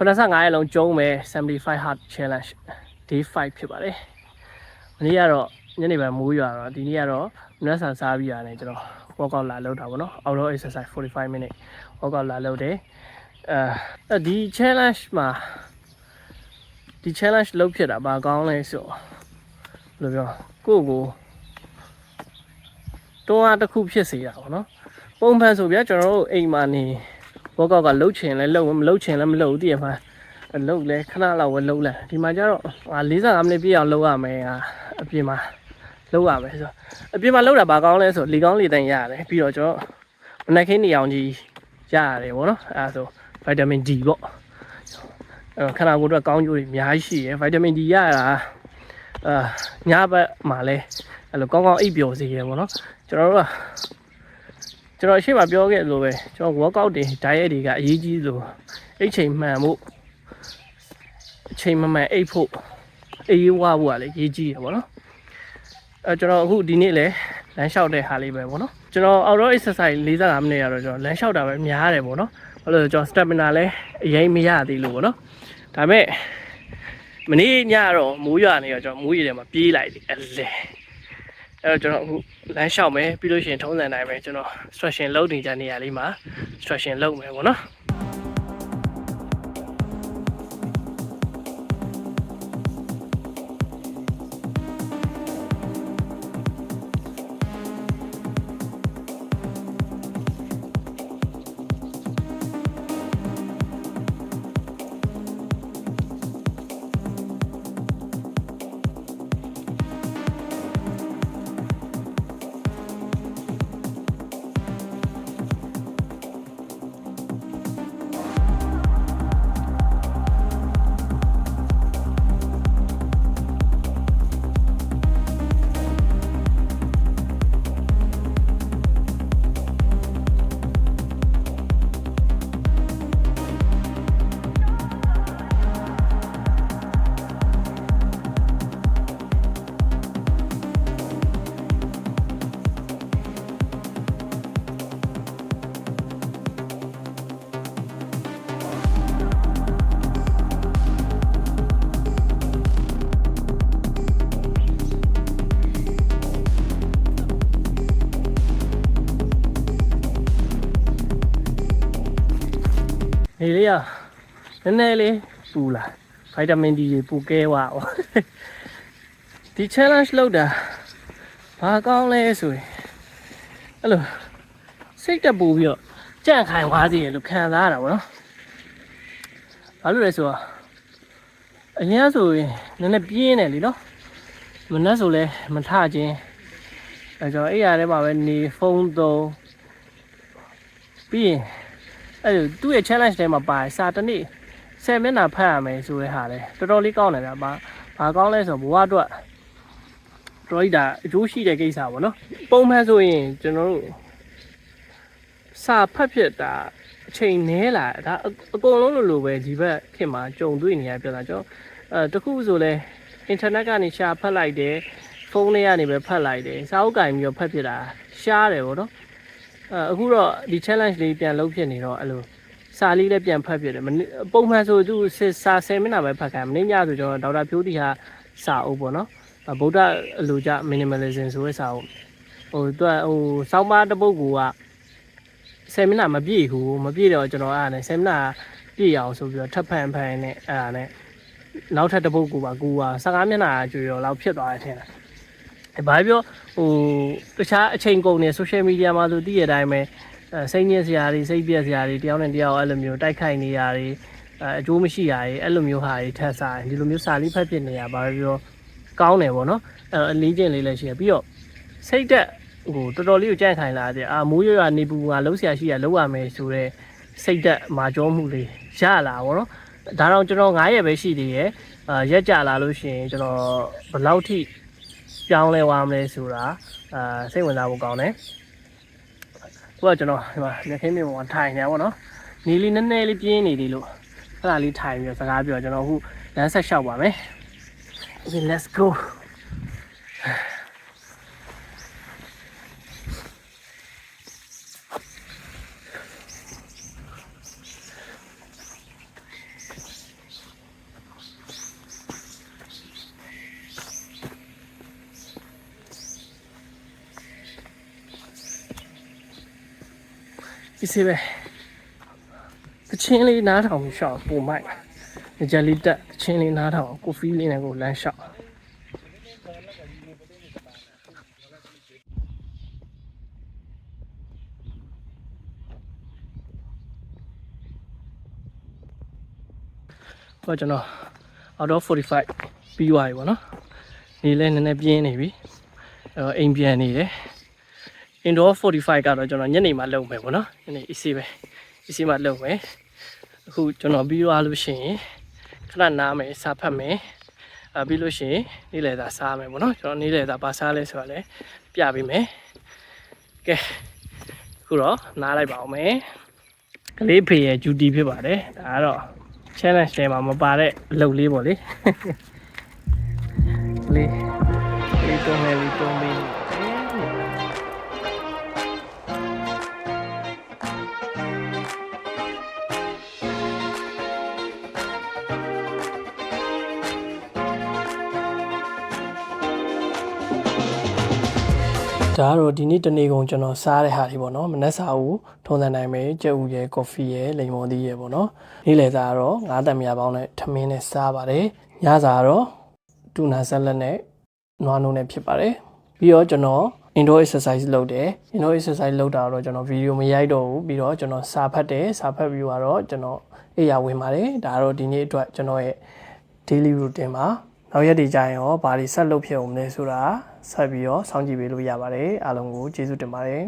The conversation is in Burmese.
85ရက်လုံးကျုံးမယ်75 hard challenge day 5ဖြစ်ပါတယ်။မနေ့ကတော့ညနေပိုင်းမိုးရွာတော့ဒီနေ့ကတော့မနက်ဆန်စားပြီးရတယ်ကျွန်တော် workout လာလုပ်တာပေါ့နော်။ outdoor exercise 45 minute workout လာလုပ်တယ်။အဲဒီ challenge မှာဒီ challenge လုပ်ဖြစ်တာဘာကောင်းလဲဆိုဘယ်လိုပြောကိုယ့်ကိုတွန်းအားတစ်ခုဖြစ်စေတာပေါ့နော်။ပုံမှန်ဆိုဗျာကျွန်တော်တို့အိမ်မှာနေ workout ကလှုပ်ချင်လဲလှုပ်မလှုပ်ချင်လဲမလှုပ်ဘူးတည်ရမှာလှုပ်လဲခဏလောက်ပဲလှုပ်လဲဒီမှာကျတော့ဟာ45မိနစ်ပြည့်အောင်လှုပ်ရမယ်ဟာအပြင်မှာလှုပ်ရမယ်ဆိုတော့အပြင်မှာလှုပ်တာဘာကောင်းလဲဆိုလေကောင်းလေတန်ရတယ်ပြီးတော့ကျွန်တော်မနက်ခင်းနေအောင်ကြီးရရတယ်ဗောနော်အဲဒါဆိုဗီတာမင် D ပေါ့အဲခန္ဓာကိုယ်အတွက်ကောင်းကျိုးတွေအများကြီးရှိရယ်ဗီတာမင် D ရတာအာညဘက်မှာလဲအဲ့လိုကောင်းကောင်းအိပ်ပျော်စေရယ်ဗောနော်ကျွန်တော်တို့က ကျွန်တော်အရှိမပြောခဲ့လို့ပဲကျွန်တော် workout တွေ diet တွေကအရေးကြီးလို့အိတ်ချိန်မှန်ဖို့အချိန်မမှန်အိတ်ဖို့အေးဝါဖို့ကလည်းအရေးကြီးတယ်ဗောနော်အဲကျွန်တော်အခုဒီနေ့လဲလမ်းလျှောက်တဲ့ဟာလေးပဲဗောနော်ကျွန်တော် outdoor exercise 45မိနစ်ရတော့ကျွန်တော်လမ်းလျှောက်တာပဲများတယ်ဗောနော်ဘာလို့လဲဆိုတော့ကျွန်တော် stamina လဲအရင်မရသေးလို့ဗောနော်ဒါပေမဲ့မနေ့ညတော့မိုးရွာနေတော့ကျွန်တော်မိုးရေထဲမှာပြေးလိုက်တယ်အလဲ အဲ့တော့ကျွန်တော်အခုလမ်းလျှောက်မယ်ပြီးလို့ရှိရင်ထုံးစံတိုင်းပဲကျွန်တော် stretching လုပ်နေကြနေရလေးမှာ stretching လုပ်မယ်ဗောနော် နေလေးရနည်းနည်းလေးပူလာဗီတာမင် D တွေပူကဲသွားအောင်ဒီ challenge လုပ်တာဘာကောင်းလဲဆိုရင်အဲ့လိုစိတ်တက်ပူပြီးတော့ကြန့်ခိုင်သွားစေရလို့ခံစားရတာပေါ့နော်ဘာလို့လဲဆိုတော့အရင်ကဆိုရင်နည်းနည်းပြင်းတယ်လीနော်မနှက်ဆိုလဲမထခြင်းအဲကြောင့်အဲ့ရထဲမှာပဲနေဖုန်းသုံးပြီးရင် အဲ့လိုသူ့ရဲ့ challenge ထဲမှာပါတယ်စာတစ်နေ့10မျက်နှာဖတ်ရမယ်ဆိုတဲ့ဟာလေတော်တော်လေးကောင်းတယ်ဗျာဘာဘာကောင်းလဲဆိုတော့ဘဝအတွက်တော်ကြီးဒါအကျိုးရှိတဲ့ကိစ္စပေါ့နော်ပုံမှန်ဆိုရင်ကျွန်တော်တို့စာဖတ်ဖြစ်တာအချိန်နဲလာဒါအအကုန်လုံးလိုလိုပဲဒီဘက်ခင်မှာကြုံတွေ့နေရပြတာကျွန်တော်အဲတခုဆိုလဲ internet ကနေရှာဖတ်လိုက်တယ်ဖုန်းထဲကနေပဲဖတ်လိုက်တယ်စာအုပ်ကင်ပြီးတော့ဖတ်ဖြစ်တာရှားတယ်ပေါ့နော် အဲအခုတော့ဒီ challenge လေးပြန်လုပ်ဖြစ်နေတော့အဲ့လိုစာလေးလည်းပြန်ဖတ်ဖြစ်တယ်မနေ့ပုံမှန်ဆိုသူစစ်စာ10မိနစ်ပဲဖတ်ခိုင်းမနေ့ညဆိုကျွန်တော်ဒေါက်တာဖြိုးတီဟာစာအုပ်ပေါ့နော်အဲဗုဒ္ဓအလိုကြ minimalism ဆိုတဲ့စာအုပ်ဟိုသူကဟိုစောင်းပါတစ်ပုဒ်က10မိနစ်မပြည့်ဘူးမပြည့်တော့ကျွန်တော်အဲ့ဒါနဲ့10မိနစ်ပြည့်အောင်ဆိုပြီးတော့ထပ်ဖန်ဖန်နဲ့အဲ့ဒါနဲ့နောက်ထပ်တစ်ပုဒ်ကပါကူပါ15မျက်နှာကျွေရောလောက်ဖြစ်သွားတယ်ထင်တယ်အဲဘာပြော ဟိုတခြားအချိန်ကုန်နေ social media မှာဆိုသိရတဲ့အတိုင်းပဲအဲစိတ်ညစ်စရာတွေစိတ်ပြက်စရာတွေတယောက်နဲ့တယောက်အဲ့လိုမျိုးတိုက်ခိုက်နေရတွေအဲအကျိုးမရှိရတွေအဲ့လိုမျိုးဟာတွေထပ်စားဒီလိုမျိုးစာလေးဖတ်ဖြစ်နေရဘာပဲပြောကောင်းတယ်ပေါ့နော်အဲအလေးချင်းလေးလည်းရှိရပြီးတော့စိတ်သက်ဟိုတော်တော်လေးကိုကြန့်ခိုင်လာတဲ့အာမိုးရွာနေပူငါလုံးဆရာရှိရလုံးရမယ်ဆိုတော့စိတ်သက်မာကြောမှုလေးရလာပေါ့နော်ဒါတော့ကျွန်တော်9ရက်ပဲရှိသေးရဲ့အာရက်ကြလာလို့ရှိရင်ကျွန်တော်ဘယ်လောက်ထိ ပြောင်းလဲသွားမလဲဆိုတာအာစိတ်ဝင်စားဖို့ကောင်းတယ်ခုကကျွန်တော်ဒီမှာလက်ခင်းမြေပေါ်မှာထိုင်နေပါတော့နေလေးနည်းနည်းလေးပြင်းနေသေးလို့အဲ့ဒါလေးထိုင်ပြီးတော့စကားပြောကျွန်တော်အခုလမ်းဆက်လျှောက်ပါမယ် Okay let's go ဒီစေးပဲတချင်းလေးနားထောင်ပြီးရှောက်ပုံမိုက်ကြက်လေးတက်တချင်းလေးနားထောင်ကိုဖီလေးနဲ့ကိုလမ်းလျှောက်ဟောကျွန်တော် out of 45ပြီးသွားပြီပေါ့နော်နေလဲနည်းနည်းပြင်းနေပြီအဲ့တော့အိမ်ပြန်နေတယ် indoor 45ကတော့ကျွန်တော်ညနေမှလုပ်မယ်ပေါ့နော်ညနေ AC ပဲ AC မှလုပ်မယ်အခုကျွန်တော်ပြီးသွားလို့ရှိရင်ခဏနားမယ်စာဖတ်မယ်အဲပြီးလို့ရှိရင်နေ့လည်သာစားမယ်ပေါ့နော်ကျွန်တော်နေ့လည်သာပါစားလဲဆိုတော့လည်းပြပေးမယ်ကဲအခုတော့နားလိုက်ပါအောင်မယ်ကလေးဖေရဲ့ duty ဖြစ်ပါတယ်ဒါကတော့ challenge ထဲမှာမပါတဲ့အလုပ်လေးပေါ့လေကလေးကလေးတုံးလေးလေးတုံးပေးနေတယ် ဒါကတော့ဒီနေ့တနေ့ကုန်ကျွန်တော်စားတဲ့ဟာတွေပေါ့နော်မနက်စာကိုထုံးစံနိုင်မယ်ကြက်ဥရယ်ကော်ဖီရယ်လိမ်မော်သီးရယ်ပေါ့နော်နေ့လယ်စာကတော့ငါးတံမြာပေါင်းနဲ့ထမင်းနဲ့စားပါတယ်ညစာကတော့တူနာဆက်လက်နဲ့နွားနိုးနဲ့ဖြစ်ပါတယ်ပြီးတော့ကျွန်တော် indoor exercise လုပ်တယ် indoor exercise လုပ်တာတော့ကျွန်တော်ဗီဒီယိုမရိုက်တော့ဘူးပြီးတော့ကျွန်တော်စာဖတ်တယ်စာဖတ်ပြီးတော့ကျွန်တော်အိယာဝင်ပါတယ်ဒါကတော့ဒီနေ့အတွက်ကျွန်တော်ရဲ့ daily routine ပါနောက်ရက်တွေကျရင်ရောဘာတွေဆက်လုပ်ဖြစ်အောင်လဲဆိုတာ ဆက်ပြီးတော့စောင့်ကြည့်ပေးလို့ရပါတယ်အားလုံးကိုကျေးဇူးတင်ပါတယ်